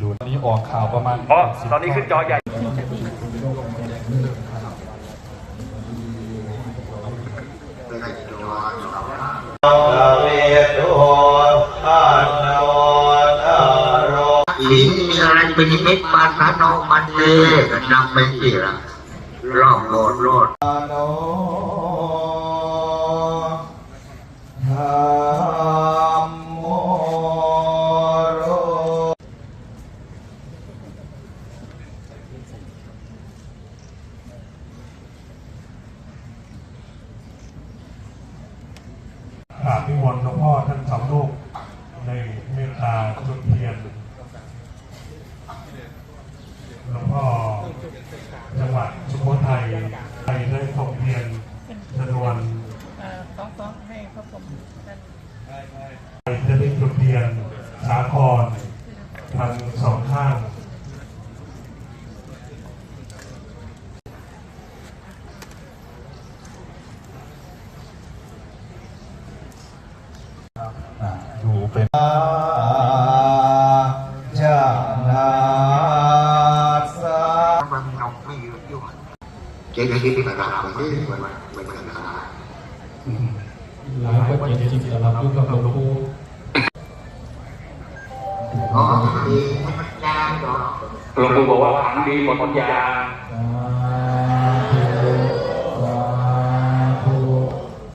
อยู่ตอนนี้ออกข่าวประมาณอ๋อตอนนี้ขึ้นจอใหญ่เวทุอันโนอาโรหินมีอะไรเป็นนิมิตปาทานองมันเตกันนำไปที่ละรอบโลดโลด โนธรรมโมโร กราบนิมนต์หลวงพ่อท่านสองลูกในเมตตาจุดเทียนหลวงพ่อ จังหวัดสุโขทัยไปได้ทรงเทียนจำนวนเอ่อสองสองให้พระผมท่านไปจะได้จุดเทียนสาครทั้งสองข้างอ่าอยู่เป็น เจ๊คิดระดาษมันไม่มือนเหมือนกันนะหลายคนจริงๆสำหรับลูกกับหลวงปู่อ๋อดีมันจางเหรอหลวงปู่บอกว่าฝังดีหมดทุกอย่าง